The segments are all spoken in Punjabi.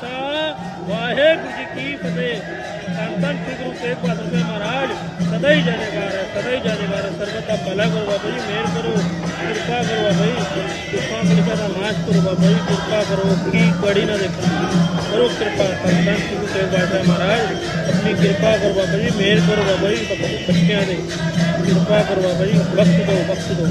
ਖਾਲਸਾ ਵਾਹਿਗੁਰੂ ਜੀ ਕੀ ਫਤਿਹ। ਧੰਨ ਸ੍ਰੀ ਗੁਰੂ ਤੇਗ ਬਹਾਦਰ ਸਾਹਿਬ ਮਹਾਰਾਜ, ਸਦਾ ਹੀ ਜੈਕਾਰ ਹੈ, ਸਦਾ ਹੀ ਜੈਕਾਰ ਹੈ। ਸਰਬਤ ਦਾ ਭਲਾ ਕਰੋ ਬਾਬਾ ਜੀ, ਮਿਹਰ ਕਰੋ, ਕਿਰਪਾ ਕਰੋ ਬਾਬਾ ਜੀ। ਕਿਰਪਾ ਕਲਿਕਾ ਦਾ ਨਾਸ਼ ਕਰੋ ਬਾਬਾ ਜੀ, ਕਿਰਪਾ ਕਰੋ, ਕੀ ਕੜੀ ਨਾ ਦੇਖੋ। ਕਰੋ ਕਿਰਪਾ, ਧੰਨ ਸ੍ਰੀ ਗੁਰੂ ਤੇਗ ਬਹਾਦਰ ਮਹਾਰਾਜ। ਆਪਣੀ ਕਿਰਪਾ ਕਰੋ ਬਾਬਾ ਜੀ, ਮਿਹਰ ਕਰੋ ਬਾਬਾ ਜੀ ਬੱਚ- ਬੱਚਿਆਂ ਦੇ। ਕਿਰਪਾ ਕਰੋ ਬਾਬਾ ਜੀ ਬਖਸ਼ ਦਿਓ ਬਖਸ਼ ਦਿਓ।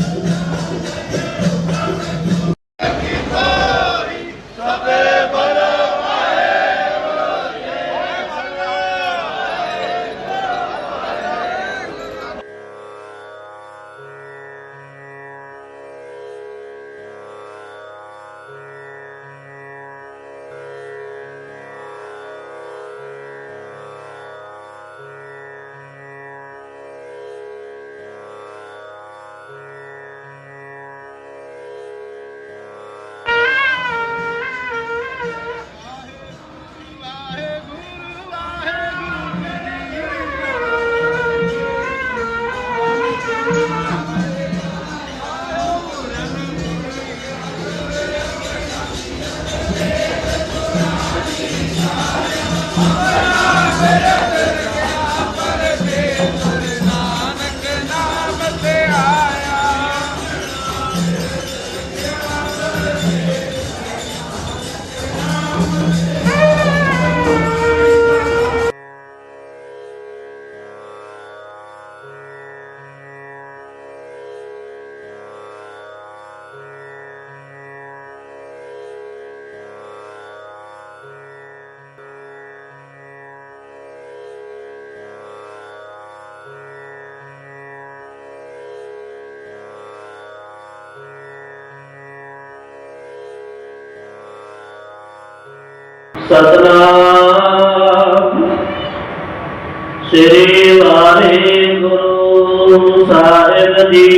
ਸਤਨਾਮ। ਸ੍ਰੀ ਵਾਹਿਗੁਰੂ ਸਾਹਿਬ ਜੀ।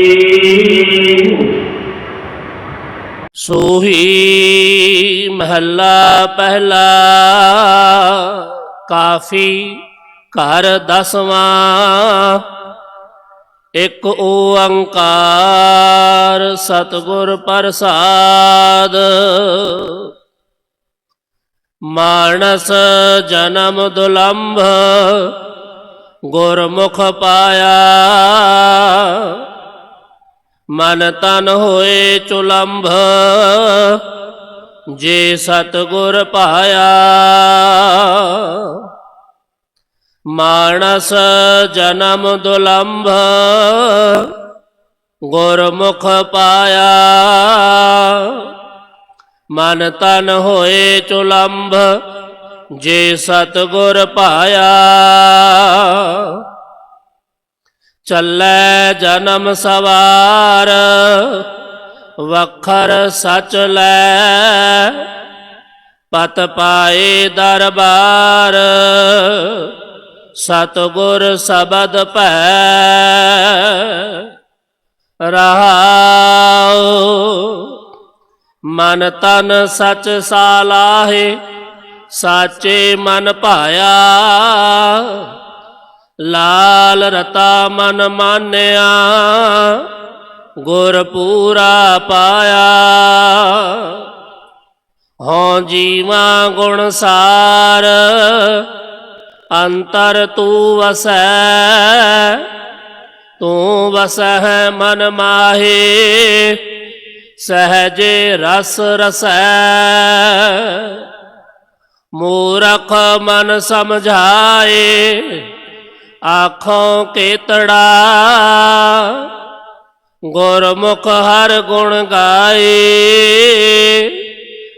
ਸੋਹੀ ਮਹੱਲਾ ਪਹਿਲਾ, ਕਾਫੀ ਘਰ ਦਸਵਾਂ। ਇੱਕ ਓੰਕਾਰ ਸਤਿਗੁਰ ਪ੍ਰਸਾਦ। ਮਾਨਸ ਜਨਮ ਦੁਲੰਭ, ਗੁਰਮੁਖ ਪਾਇਆ। ਮਨ ਤਨ ਹੋਏ ਚੁਲੰਭ, ਜੇ ਸਤਗੁਰ ਪਾਇਆ। ਮਾਨਸ ਜਨਮ ਦੁਲੰਭ, ਗੁਰਮੁਖ ਪਾਇਆ। ਮਨ ਤਨ ਹੋਏ ਚੁਲੰਭ, ਜੇ ਸਤਗੁਰ ਪਾਇਆ। ਚੱਲੈ ਜਨਮ ਸਵਾਰ, ਵਖਰ ਸਚ ਲੈ। ਪਤ ਪਾਏ ਦਰਬਾਰ, ਸਤਗੁਰ ਸਬਦ ਭੈ। ਰਹਾਉ ਮਨ ਤਨ ਸਚ ਸਾਲਾਹੇ, ਸਾਚੇ ਮਨ ਭਾਇਆ। ਲਾਲ ਰਤਾ ਮਨ ਮਾਨਿਆ, ਗੁਰ ਪੂਰਾ ਪਾਇਆ। ਹਉ ਜੀਵਾ ਗੁਣ ਸਾਰ, ਅੰਤਰ ਤੂ ਵਸੈ। ਤੂੰ ਵਸਹਿ ਮਨ ਮਾਹੇ। ਸਹਜੇ ਰਸ ਰਸੈ। ਮੂਰਖ ਮਨ ਸਮਝਾਏ, ਆਖੋਂ ਕੇਤੜਾ। ਗੁਰਮੁਖ ਹਰ ਗੁਣ ਗਾਏ,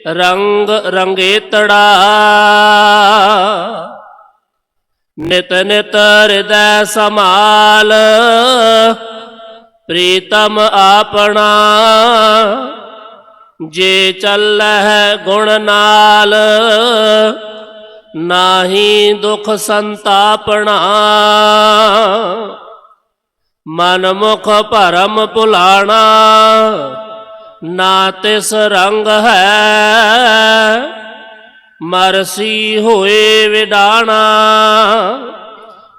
ਰੰਗ ਰੰਗੇਤੜਾ। ਨਿਤ ਨਿਤ ਹਿਰਦੈ ਸਮਾਲ ਪ੍ਰੀਤਮ ਆਪਣਾ, ਜੇ ਚੱਲਹਿ ਗੁਣ ਨਾਲ, ਨਾਹੀ ਦੁਖ ਸੰਤਾਪਣਾ। ਮਨ ਮੁਖ ਭਰਮ ਭੁਲਾਣਾ, ਨਾ ਤਿਸ ਰੰਗ ਹੈ। ਮਰਸੀ ਹੋਏ ਵਿਡਾਣਾ,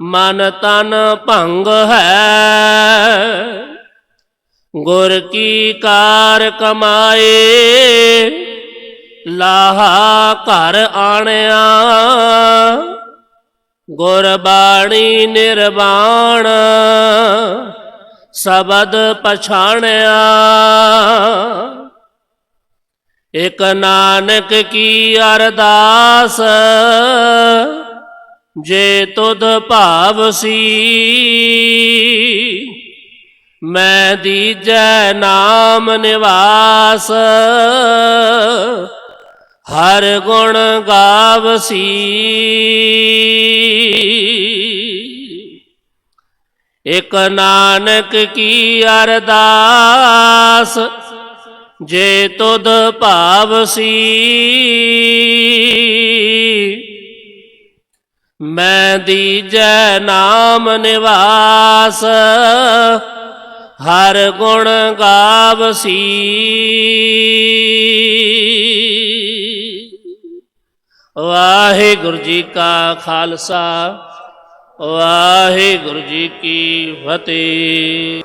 ਮਨ ਤਨ ਭੰਗ ਹੈ। ਗੁਰ ਕੀ ਕਾਰ ਕਮਾਏ, ਲਾਹਾ ਘਰ ਆਣਿਆ। ਗੁਰਬਾਣੀ ਨਿਰਵਾਣ, ਸ਼ਬਦ ਪਛਾਣਿਆ। ਇਕ ਨਾਨਕ ਕੀ ਅਰਦਾਸ, ਜੇ ਤੁਧ ਭਾਵ ਸੀ ਮੈਂ ਦੀਜੈ ਨਾਮ ਨਿਵਾਸ, ਹਰ ਗੁਣ ਗਾਵਸੀ। ਇਕ ਨਾਨਕ ਕੀ ਅਰਦਾਸ, ਜੇ ਤੁਧ ਭਾਵ ਸੀ ਮੈਂ ਦੀਜੈ ਨਾਮ ਨਿਵਾਸ ਹਰ ਗੁਣ ਗਾਵਸੀ। ਵਾਹਿਗੁਰੂ ਜੀ ਕਾ ਖਾਲਸਾ ਵਾਹਿਗੁਰੂ ਜੀ ਕੀ ਫਤਿਹ।